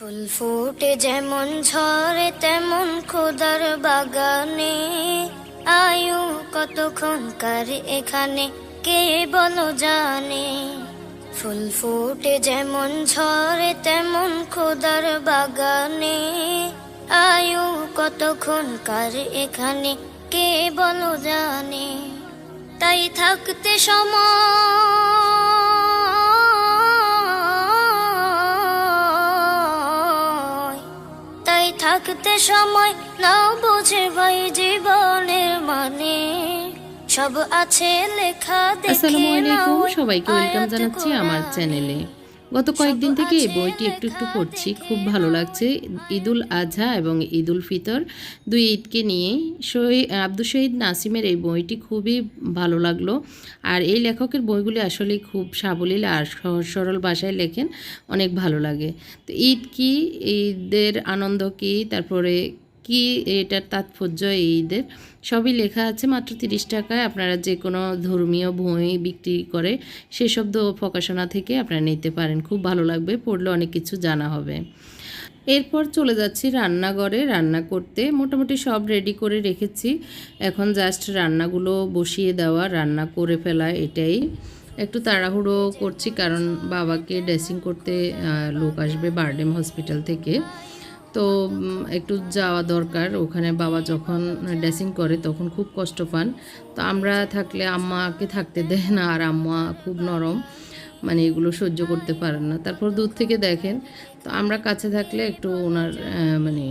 ফুল ফুটে যেমন ঝরে, তেমন খোদার বাগানে। আয়ু কতক্ষণ কার এখানে, কে বলো জানে? ফুল ফুটে যেমন ঝরে, তেমন খোদার বাগানে। আয়ু কতক্ষণ কার এখানে, কে বলো জানে? তাই থাকতে সময় থাকতে সময় না বুঝে ভাই জীবনের মানে। সব আছে লেখা দেখে আসসালামু আলাইকুম। সবাইকে ওয়েলকাম জানাচ্ছি আমার চ্যানেলে। গত কয়েকদিন থেকে এই বইটি একটু একটু পড়ছি। খুব ভালো লাগছে। ঈদুল আজহা এবং ঈদুল ফিতর দুই ঈদকে নিয়ে। শহীদ আব্দুল শহীদ নাসিমের এই বইটি খুবই ভালো লাগল। আর এই লেখকের বইগুলি আসলে খুব সাবলীল আর সহজ সরল ভাষায় লেখেন, অনেক ভালো লাগে। তো ঈদ কি? ঈদের আনন্দ কি? তারপরে কি এটার তাৎপর্য এই ঈদের সবই লেখা আছে মাত্র তিরিশ টাকায়। আপনারা যে কোনো ধর্মীয় বই বিক্রি করে সেসব প্রকাশনা থেকে আপনারা নিতে পারেন। খুব ভালো লাগবে, পড়লে অনেক কিছু জানা হবে। এরপর চলে যাচ্ছি রান্নাঘরে। রান্না করতে মোটামুটি সব রেডি করে রেখেছি। এখন জাস্ট রান্নাগুলো বসিয়ে দেওয়া, রান্না করে ফেলা এটাই। একটু তাড়াহুড়ো করছি কারণ বাবাকে ড্রেসিং করতে লোক আসবে বারডেম হসপিটাল থেকে। তো একটু যাওয়া দরকার। ওখানে বাবা যখন ড্রেসিং করে তখন খুব কষ্ট পান। তো আমরা থাকলে আম্মাকে থাকতে দেয় না, আর আম্মা খুব নরম। মানে এগুলো সহ্য করতে পারেন না। তারপর দূর থেকে দেখেন, তো আমরা কাছে থাকলে একটু ওনার মানে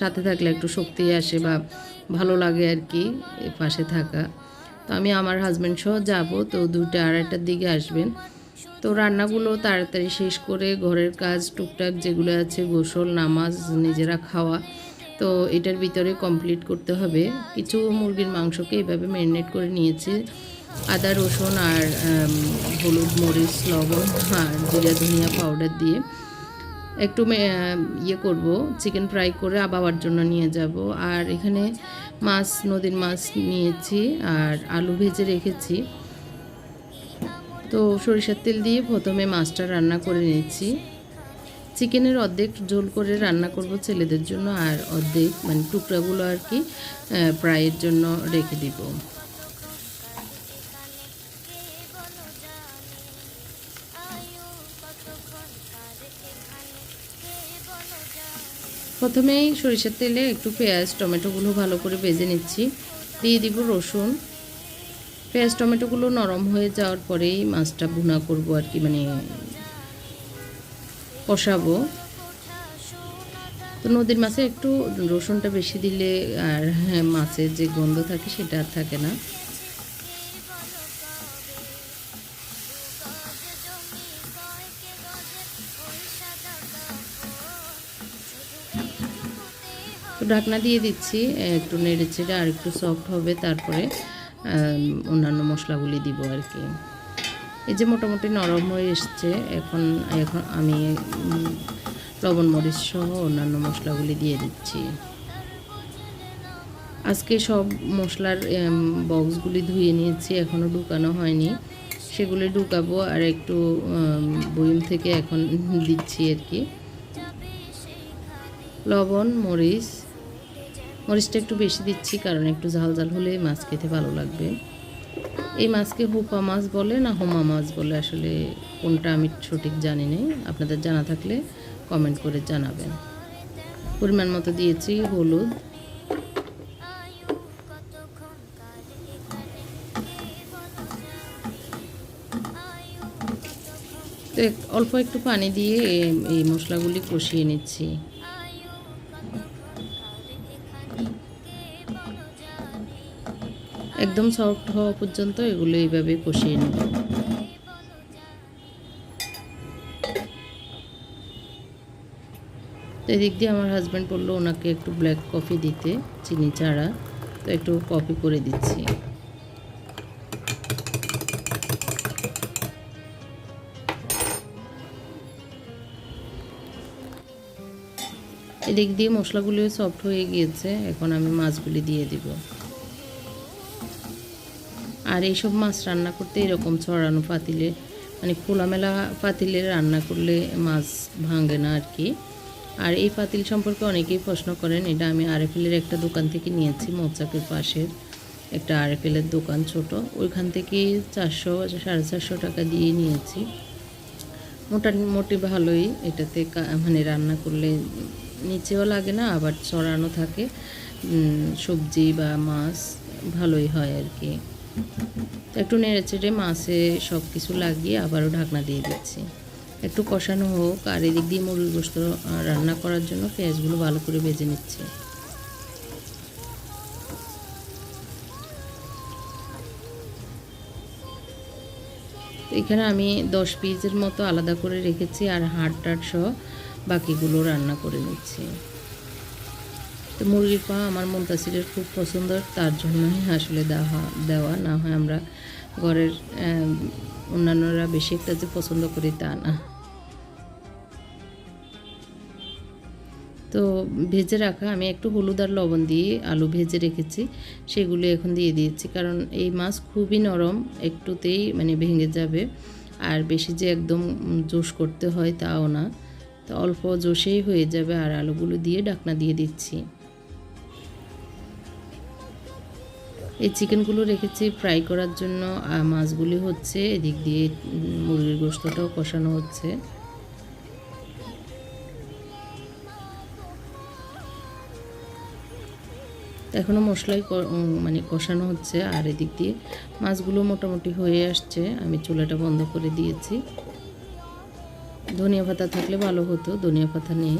সাথে থাকলে একটু শক্তি আসে বা ভালো লাগে আর কি পাশে থাকা। তো আমি আমার হাজব্যান্ড সহ যাব। তো দুইটা আড়াইটার দিকে আসবেন। তো রান্নাগুলো তাড়াতাড়ি শেষ করে ঘরের কাজ, টুকটাক যেগুলো আছে, গোসল, নামাজ, নিজেরা খাওয়া, তো এটার ভিতরে কমপ্লিট করতে হবে। কিছু মুরগির মাংসকে এভাবে ম্যারিনেট করে নিয়েছি। আদা, রসুন আর হলুদ, মরিচ, লবণ, আর জিরা, ধনিয়া পাউডার দিয়ে একটু ইয়ে করব চিকেন ফ্রাই করে আবাবার জন্য নিয়ে যাব। আর এখানে মাছ, নদীর মাছ নিয়েছি আর আলু ভেজে রেখেছি। তো সরিষার তেল দিয়ে প্রথমে মাছটা রান্না করে নিচ্ছি চিকেনের অর্ধেক ঝোল করে রান্না করব ছেলেদের জন্য আর অর্ধেক মানে টুকরাগুলো আর কি ফ্রাইয়ের জন্য রেখে দিব। প্রথমেই সরিষার তেলে একটু পেঁয়াজ, টমেটোগুলো ভালো করে ভেজে নিচ্ছি। দিয়ে দিব রসুন। পেঁয়াজ টমেটোগুলো নরম হয়ে যাওয়ার পরেই মাছটা ভুনা করব আর কি মানে কষাবো। তো নদীর মাছে একটু রসুনটা বেশি দিলে আর হ্যাঁ, মাছের যে গন্ধ থাকে সেটা আর থাকে না। তো ঢাকনা দিয়ে দিচ্ছি একটু নেড়ে চেড়ে আর একটু সফট হবে তারপরে। অন্যান্য মশলাগুলি দিব আর কি। এই যে মোটামুটি নরম হয়ে এসছে, এখন এখন আমি লবণ মরিচ সহ অন্যান্য মশলাগুলি দিয়ে দিচ্ছি। আজকে সব মশলার বক্সগুলি ধুয়ে নিয়েছি এখনও ঢুকানো হয়নি। সেগুলি ঢুকাবো আর একটু বইম থেকে এখন দিচ্ছি আর কি। লবণ, মরিচ মরিচটা একটু বেশি দিচ্ছি, কারণ একটু ঝাল ঝাল হলে মাছ খেতে ভালো লাগবে। এই মাছকে হুপা মাছ বলে না হোমা মাছ বলে আসলে কোনটা আমি সঠিক জানি না আপনাদের জানা থাকলে কমেন্ট করে জানাবেন। পরিমাণ মতো দিয়েছি হলুদ। অল্প একটু পানি দিয়ে এই মশলাগুলি কষিয়ে নিচ্ছি। একদম সফট হওয়া পর্যন্ত এগুলো এইভাবে কষিয়ে নেব। তো এদিক দিয়ে আমার হাজব্যান্ড বলল, ওনাকে একটু ব্ল্যাক কফি দিতে, চিনি ছাড়া। তো একটু কফি করে দিচ্ছি। এদিক দিয়ে মশলাগুলিও সফট হয়ে গিয়েছে, এখন আমি মাছগুলি দিয়ে দিব। আর এইসব মাছ রান্না করতে এরকম ছড়ানো পাতিলে মানে খোলামেলা পাতিলে রান্না করলে মাছ ভাঙে না আর কি। আর এই পাতিল সম্পর্কে অনেকেই প্রশ্ন করেন, এটা আমি আরএফএলের একটা দোকান থেকে নিয়েছি, মৌচাকের পাশের একটা আরএফএলের দোকান ছোট। ওইখান থেকে চারশো, সাড়ে চারশো টাকা দিয়ে নিয়েছি। মোটামুটি ভালোই এটাতে মানে রান্না করলে নিচেও লাগে না, আবার চড়ানো থাকে। সবজি বা মাছ ভালোই হয় আর কি। একটু নেড়ে চেড়ে মাছে সব কিছু লাগিয়ে আবারও ঢাকনা দিয়ে দিচ্ছি। একটু কষানো হোক আর এদিক দিয়ে মুরগির গোস্ত রান্না করার জন্য পেঁয়াজগুলো ভালো করে ভেজে নিচ্ছি। এখানে আমি দশ পিসের মতো আলাদা করে রেখেছি আর হাড় টাট সহ বাকিগুলো রান্না করে নিচ্ছি। তো মুরগির পা আমার মুন্তাসিরের খুব পছন্দ, তার জন্যই আসলে দেওয়া দেওয়া না হয় আমরা ঘরের অন্যান্যরা বেশি একটা যে পছন্দ করি তা না। তো ভেজে রাখা, আমি একটু হলুদ আর লবণ দিয়ে আলু ভেজে রেখেছি, সেগুলো এখন দিয়ে দিয়েছি, কারণ এই মাছ খুবই নরম, একটুতেই মানে ভেঙে যাবে, আর বেশি যে একদম জোশ করতে হয় তাও না। তো অল্প জোশেই হয়ে যাবে, আর আলুগুলো দিয়ে ডাকনা দিয়ে দিচ্ছি। এই চিকেনগুলো রেখেছি ফ্রাই করার জন্য, আর মাছগুলি হচ্ছে এদিক দিয়ে মুরগির গোস্তটাও কষানো হচ্ছে। এখনও মশলাই মানে কষানো হচ্ছে, আর এদিক দিয়ে মাছগুলো মোটামুটি হয়ে আসছে। আমি চুলাটা বন্ধ করে দিয়েছি। ধনিয়া পাতা থাকলে ভালো হতো, ধনিয়া পাতা নেই।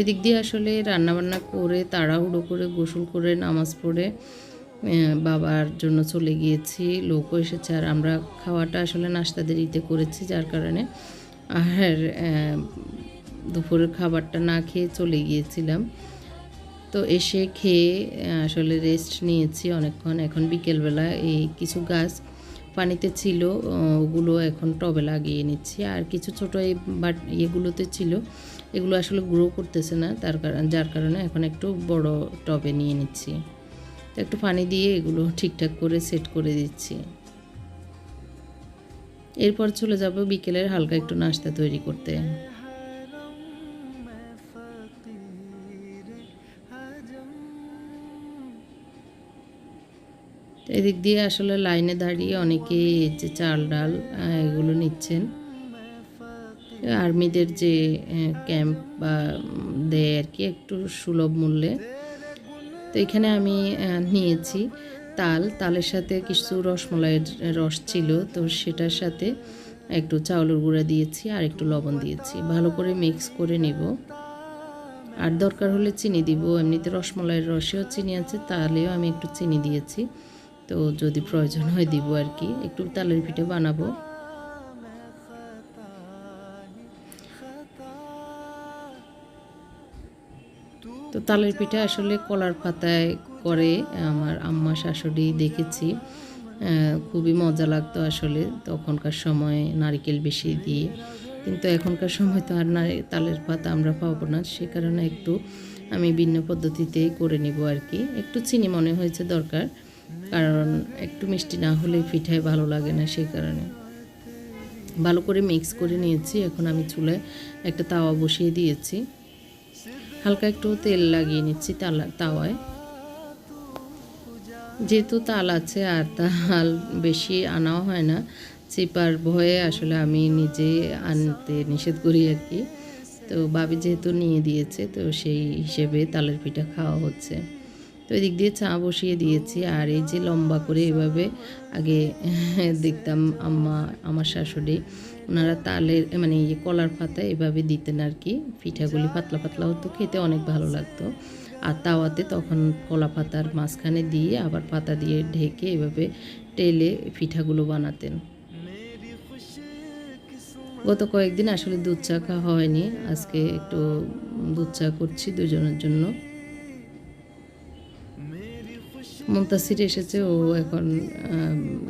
এদিক দিয়ে আসলে রান্নাবান্না করে, তাড়াহুড়ো করে, গোসল করে, নামাজ পড়ে বাবার জন্য চলে গিয়েছি। লোকও এসেছে আর আমরা খাওয়াটা আসলে নাস্তা দেরিতে করেছি, যার কারণে আর দুপুরের খাবারটা না খেয়ে চলে গিয়েছিলাম। তো এসে খেয়ে আসলে রেস্ট নিয়েছি অনেকক্ষণ। এখন বিকেলবেলা এই কিছু গাছ পানিতে ছিল ওগুলো এখন টবে লাগিয়ে নিচ্ছি। আর কিছু ছোটো এই বাট, ইয়েগুলোতে ছিল এগুলো আসলে গ্রো করতেছে না, তার কারণ, যার কারণে এখন একটু বড় টবে নিয়ে নিচ্ছি। তো একটু পানি দিয়ে এগুলো ঠিকঠাক করে সেট করে দিচ্ছি। এরপর চলে যাব বিকেলের হালকা একটু নাস্তা তৈরি করতে। এদিক দিয়ে আসলে লাইনে দাঁড়িয়ে অনেকেই চাল ডাল এগুলো নিচ্ছেন। আর্মিদের যে ক্যাম্প বা দেয় আর কি, একটু সুলভ মূল্যে। তো এখানে আমি নিয়েছি তাল। তালের সাথে কিছু রসমলাইয়ের রস ছিল, তো সেটার সাথে একটু চাউলের গুঁড়া দিয়েছি আর একটু লবণ দিয়েছি। ভালো করে মিক্স করে নেব। আর দরকার হলে চিনি দিব। এমনিতে রসমলাইয়ের রসেও চিনি আছে তাহলেও আমি একটু চিনি দিয়েছি। তো যদি প্রয়োজন হয় দিব আর কি। একটু তালের পিঠে বানাবো। তো তালের পিঠা আসলে কলার পাতায় করে, আমার আম্মা, শাশুড়ি দেখেছি। খুবই মজা লাগতো আসলে তখনকার সময় নারকেল বেশি দিয়ে। কিন্তু এখনকার সময় তো আর নারি- তালের পাতা আমরা পাবো না। সে কারণে একটু আমি ভিন্ন পদ্ধতিতেই করে নিব আর কি। একটু চিনি মনে হয়েছে দরকার, কারণ একটু মিষ্টি না হলে পিঠায় ভালো লাগে না সেই কারণে। ভালো করে মিক্স করে নিয়েছি, এখন আমি চুলায় একটা তাওয়া বসিয়ে দিয়েছি। হালকা একটু তেল লাগিয়ে নিচ্ছি তালা তাওয়ায়। যেহেতু তাল আছে আর তাল বেশি আনাও হয় না, চিপার ভয়ে আসলে আমি নিজে আনতে নিষেধ করি আর কি। তো বাবি যেহেতু নিয়ে দিয়েছে, তো সেই হিসেবে তালের পিঠা খাওয়া হচ্ছে। তো এদিক দিয়ে চা বসিয়ে দিয়েছি আর এই যে লম্বা করে এভাবে আগে দেখতাম আম্মা আমার শাশুড়ি ওনারা তালের মানে ইয়ে কলার পাতা এভাবে দিতেন আর কি। পিঠাগুলি পাতলা পাতলা হতো, খেতে অনেক ভালো লাগতো। আর তাওয়াতে তখন কলা পাতার মাঝখানে দিয়ে আবার পাতা দিয়ে ঢেকে এভাবে টেলে পিঠাগুলো বানাতেন। গত কয়েকদিন আসলে দুধ চা খাওয়া হয়নি। আজকে একটু দুধ চা করছি দুজনের জন্য। মুন্তাসির এসেছে, ও এখন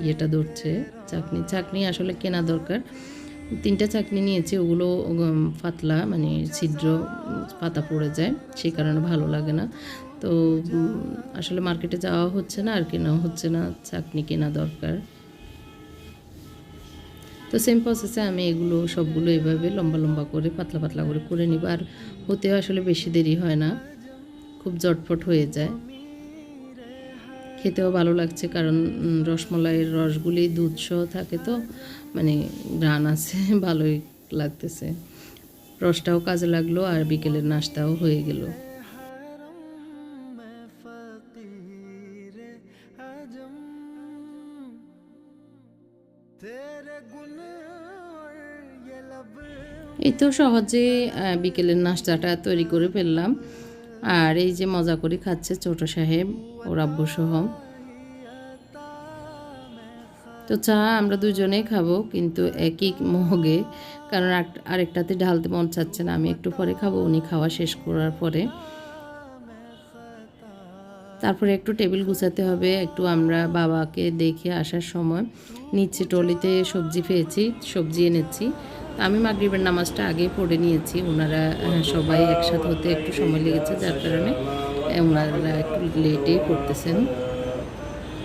ইয়েটা ধরছে, চাকনি। চাকনি আসলে কেনা দরকার। তিনটা চাকনি নিয়েছি, ওগুলো পাতলা মানে ছিদ্র, পাতা পড়ে যায়, সেই কারণে ভালো লাগে না। তো আসলে মার্কেটে যাওয়া হচ্ছে না, আর কেনা হচ্ছে না চাকনি কেনা দরকার। তো সেম প্রসেসে আমি এগুলো, সবগুলো এভাবে লম্বা লম্বা করে, পাতলা পাতলা করে করে নিব, আর হতেও আসলে বেশি দেরি হয় না, খুব জটফট হয়ে যায়। খেতেও ভালো লাগছে, কারণ রসমলাইয়ের রসগুলি দুধ সহ থাকে তো মানে ঘ্রাণ আছে, ভালোই লাগতেছে। রসটাও কাজে লাগল আর বিকেলের নাস্তাও হয়ে গেল। এই তো সহজে বিকেলের নাস্তাটা তৈরি করে ফেললাম। আর এই যে মজা করে খাচ্ছে ছোট সাহেব, ওর আব্বু সহ তো চা আমরা দুজনেই খাব, কিন্তু একই মগে, কারণ আরেক- আরেকটাতে ঢালতে মন চাচ্ছে না, আমি একটু পরে খাব, উনি খাওয়া শেষ করার পরে। তারপরে একটু টেবিল গুছাতে হবে, একটু আমরা বাবাকে দেখে আসার সময়, নিচে টলিতে সবজি পেয়েছি, সবজি এনেছি। আমি মাগরিবের নামাজটা আগে পড়ে নিয়েছি। ওনারা সবাই একসাথে হতে একটু সময় লেগেছে, যার কারণে ওনারা একটু লেটেই করতেছেন।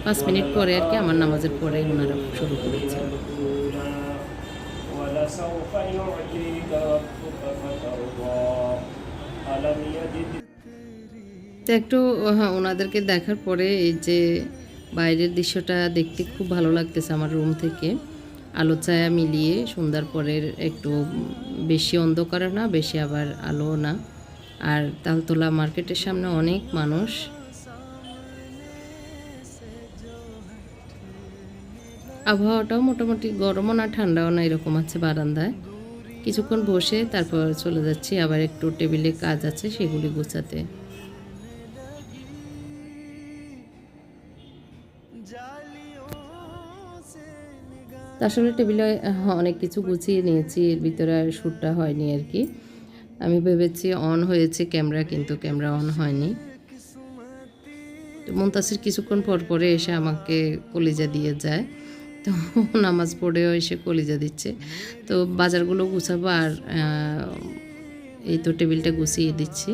পাঁচ মিনিট পরে আর কি আমার নামাজের পরে ওনারা শুরু করেছেন একটু একটু ওনাদেরকে দেখার পরে এই যে বাইরের দৃশ্যটা দেখতে খুব ভালো লাগতেছে আমার রুম থেকে। আলো ছায়া মিলিয়ে সন্ধ্যার পরের একটু বেশি অন্ধকার না, বেশি আবার আলো না। আর তালতলা মার্কেটের সামনে অনেক মানুষ। আবহাওয়াটাও মোটামুটি গরমও না, ঠান্ডাও না, এরকম আছে বারান্দায়। কিছুক্ষণ বসে তারপর চলে যাচ্ছি, আবার একটু টেবিলে কাজ আছে, সেগুলি গোছাতে। আসলে টেবিলে অনেক কিছু গুছিয়ে নিয়েছি। এর ভিতরে আর শ্যুটটা হয়নি আর কি। আমি ভেবেছি অন হয়েছে ক্যামেরা, কিন্তু ক্যামেরা অন হয়নি। তো মুনতাসির কিছুক্ষণ পর পরে এসে আমাকে কলিজা দিয়ে যায়। তো নামাজ পড়েও এসে কলিজা দিচ্ছে। তো বাজারগুলো গুছাবো আর এই তো টেবিলটা গুছিয়ে দিচ্ছি।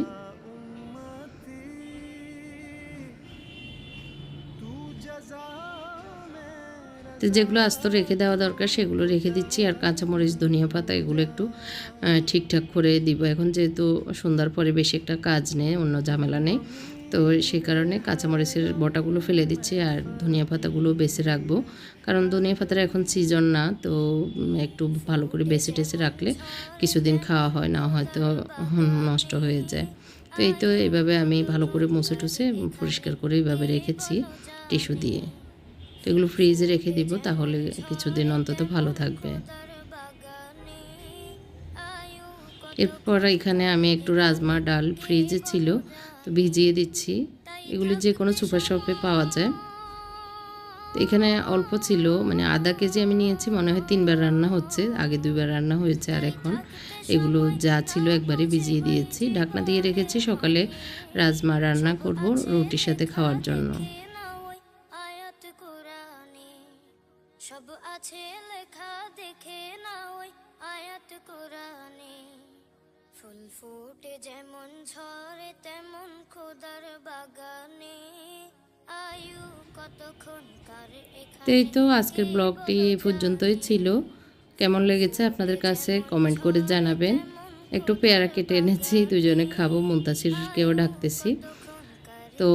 তো যেগুলো আস্ত রেখে দেওয়া দরকার, সেগুলো রেখে দিচ্ছি। আর কাঁচামরিচ, ধনিয়া পাতা, এগুলো একটু ঠিকঠাক করে দিব। এখন যেহেতু সন্ধ্যার পরে বেশি একটা কাজ নেই, অন্য ঝামেলা নেই, তো সেই কারণে কাঁচামরিচের বটাগুলো ফেলে দিচ্ছি আর ধনিয়া পাতাগুলো বেছে রাখব। কারণ ধনিয়া পাতার এখন সিজন না, তো একটু ভালো করে বেছে টেছে রাখলে কিছুদিন খাওয়া হয়, না হয়তো নষ্ট হয়ে যায়। তো এই তো এইভাবে আমি ভালো করে মুছে টুছে পরিষ্কার করে এইভাবে রেখেছি টিস্যু দিয়ে। এগুলো ফ্রিজে রেখে দিব, তাহলে কিছুদিন অন্তত ভালো থাকবে। এরপর এখানে আমি একটু রাজমা ডাল ফ্রিজে ছিল, তো ভিজিয়ে দিচ্ছি। এগুলি যে কোনো সুপার শপে পাওয়া যায়। তো এখানে অল্প ছিল মানে আধা কেজি আমি নিয়েছি, মনে হয় তিনবার রান্না হচ্ছে, আগে দুইবার রান্না হয়েছে আর এখন। এগুলো যা ছিল একবারে ভিজিয়ে দিয়েছি। ঢাকনা দিয়ে রেখেছি সকালে রাজমা রান্না করব রুটির সাথে খাওয়ার জন্য। ফুল ফুটে যেমন ঝরে তেমন খোদার বাগানে। আয়ু কতক্ষণ কার এখানে তো এই তো আজকের ব্লগটি এই পর্যন্তই ছিল। কেমন লেগেছে আপনাদের কাছে কমেন্ট করে জানাবেন। একটু পেয়ারা কেটে এনেছি দুজনে খাব মুন্তাসিরকেও ডাকতেছি। তো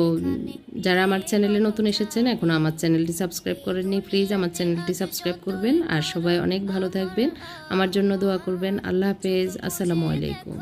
যারা আমার চ্যানেলে নতুন এসেছেন, এখন আমার চ্যানেলটি সাবস্ক্রাইব করেননি প্লিজ আমার চ্যানেলটি সাবস্ক্রাইব করবেন। আর সবাই অনেক ভালো থাকবেন। আমার জন্য দোয়া করবেন। আল্লাহ হাফেজ। আসসালামু আলাইকুম।